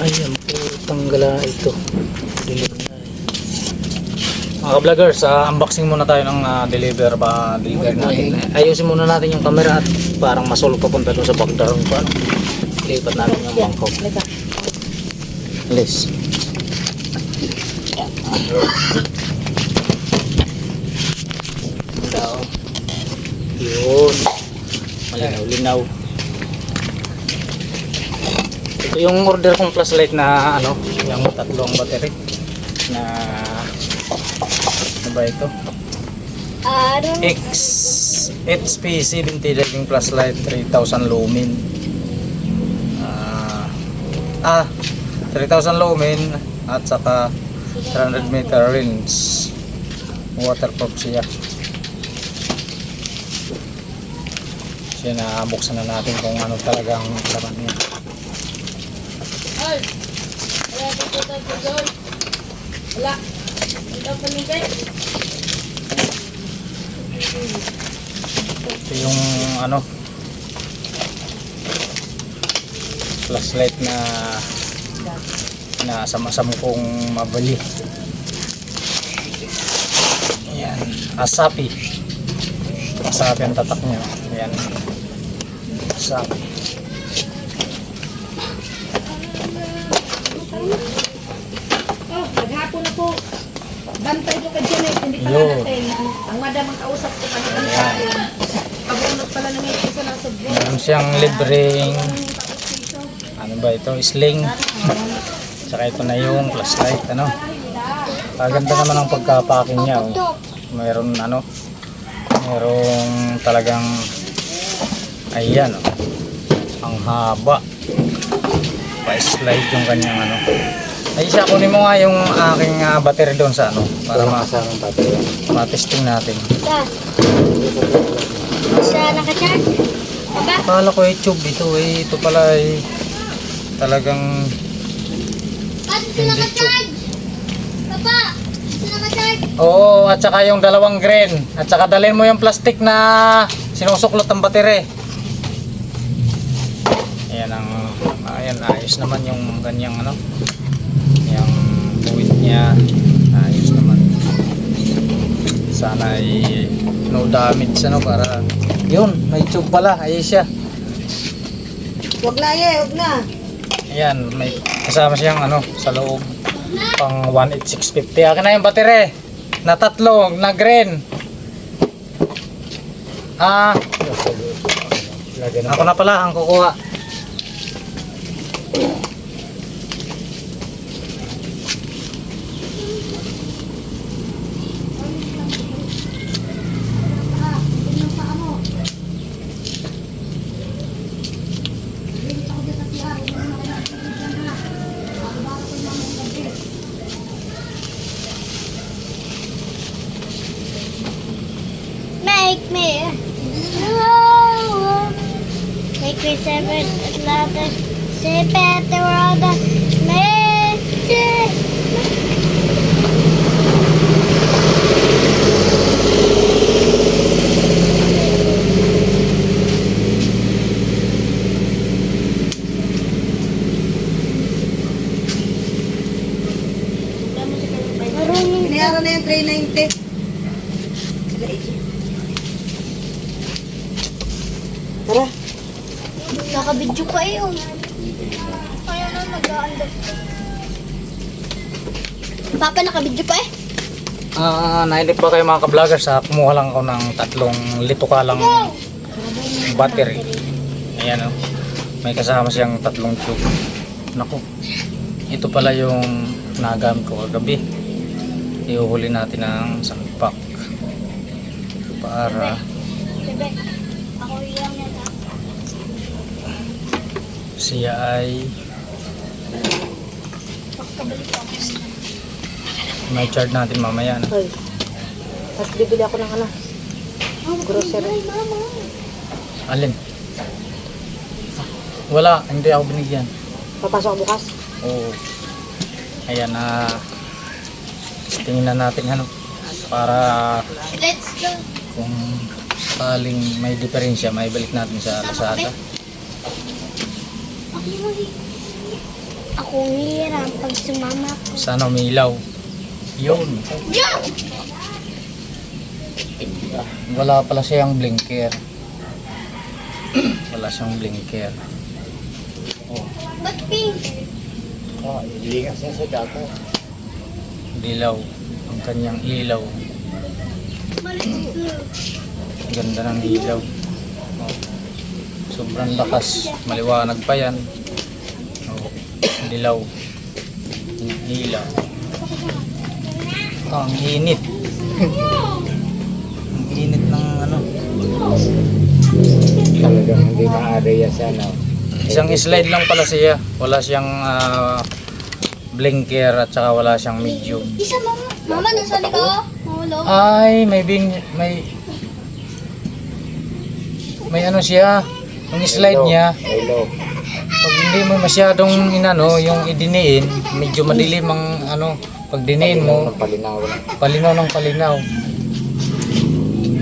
Ayan po, tanggala ito. Na eh. Mga vloggers, ah, unboxing muna tayo ng ah, deliver ba deliver natin. Ayusin muna natin yung camera at parang masolo papunta doon sa background pa. Lipat natin yung bangko. Alis. Yun. Malinaw-linaw. Ito yung order kong flashlight na ano, yung tatlong battery na ano ba ito? Ano? X HP 70 lighting flashlight 3000 lumen. Ah, ah 3000 lumen at saka 300 meter range. Waterproof siya. Siya na buksan na natin kung ano talagang laman niya. Ay! Wala dito tayo doon. Wala. Ito pa nito. Ito yung ano flashlight na na sama-sama kong mabili. Ayan, Asapi. Asapi ang tatak niya. Ayan. Asapi. Bantay ko kay Janet, hindi pala natin. Ang madam ang kausap ko pa ng akin. Pabunot pala ng ngipin sa nasa buwan. Meron siyang libreng ano ba ito? Sling. Saka ito na yung flashlight. Ano? Kaganda naman ang pagka-packing niya. Oh. Mayroon ano? Mayroong talagang ayan oh. Ang haba. Pa-slide yung kanyang ano. Ay siya kunin mo nga yung aking ah, battery doon sa ano para ma ma-testing natin. Sa. Sa nakacharge. Aba? Akala ko eh tube ito eh. Ito pala eh talagang Paano Hindi nakacharge? Papa! Sa nakacharge? Oo, at saka yung dalawang green. At saka dalhin mo yung plastic na sinusuklot ng battery. Ayan ang ayan ayos naman yung ganyang ano. Niya. Ayos naman. Sana ay no damage ano para yun, may tube pala. Ayos siya. Huwag na ye, huwag na. Ayan, may kasama siyang ano sa loob pang 18650. Akin na yung battery na tatlo na green. Ah, ako na pala ang kukuha. Seven another. Say better world. Make Marunong Binayaran na yung 390. Tara. Nakabidyo pa eh. oh. Kaya na nag-aandap. Papa, nakabidyo pa eh. Ah, nainip ba kayo mga ka-vloggers ha? Kumuha lang ako ng tatlong litukalang battery. Ayan o. May kasama siyang tatlong tube. Naku. Ito pala yung nagamit ko kagabi. Iuhuli natin ng sangpak. Para Bebe, ako yung yan ha. Siya ay may charge natin mamaya. Hoy. Tapos bibili ako ng ano. Grocery. Ay. Alin? Wala, hindi ako binigyan. Papasok bukas. Oo. Ayan na tingin na natin ano para Let's go. kung sakaling may diferensya may balik natin sa Lazada. Ako hirap pag sumama ko. Sana umilaw. Yun. Yeah! Wala pala siyang blinker. Wala siyang blinker. Oh, Ba't pink? Oh, iligas niya sa data. dilaw. Ang kanyang ilaw. Ganda ng ilaw. Oh. Sobrang lakas. Maliwanag pa yan. Oh. Dilaw. Ang Ilaw. Ah, ang init. ang init ng ano. Talagang hindi maaari yan sa ano. Isang slide lang pala siya. Wala siyang ah, blinker at saka wala siyang medium. Isa mama. Mama, nasa ka? Mahulog. Ay, may bing may may ano siya. Yung slide niya, pag hindi mo masyadong inano, yung idiniin, medyo madilim ang ano, pag diniin mo, Palinaw lang. palinaw ng palinaw.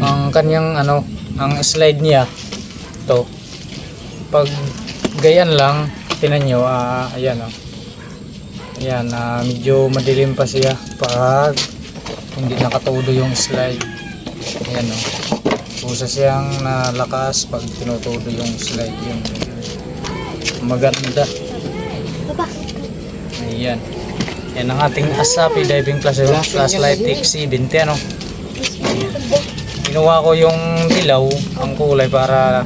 Ang kanyang ano, ang slide niya, to, pag gayan lang, tinan nyo, ah, ayan oh. Ayan, ah, medyo madilim pa siya pag hindi nakatudo yung slide. Ayan oh. Kusa siyang nalakas pag tinutudo yung slide yun. Maganda. Ayan. Yan ang ating Asapi Diving Plus Flashlight X70 ano. Ayan. Ginawa ko yung dilaw, ang kulay para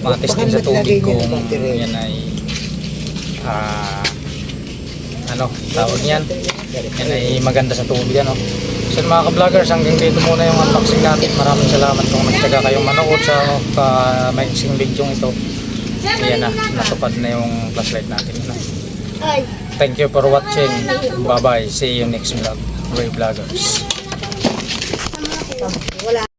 matesting sa tubig kung yan ay ah ano, tawag niyan. Yan ay maganda sa tubig ano. So mga ka-vloggers, hanggang dito muna yung unboxing natin. Maraming salamat kung nagtaga kayong manood sa uh, maiksing video ito. Ayan na, natupad na yung flashlight natin. Ay. Thank you for watching. Bye bye. See you next vlog. Ray Vloggers. Wala.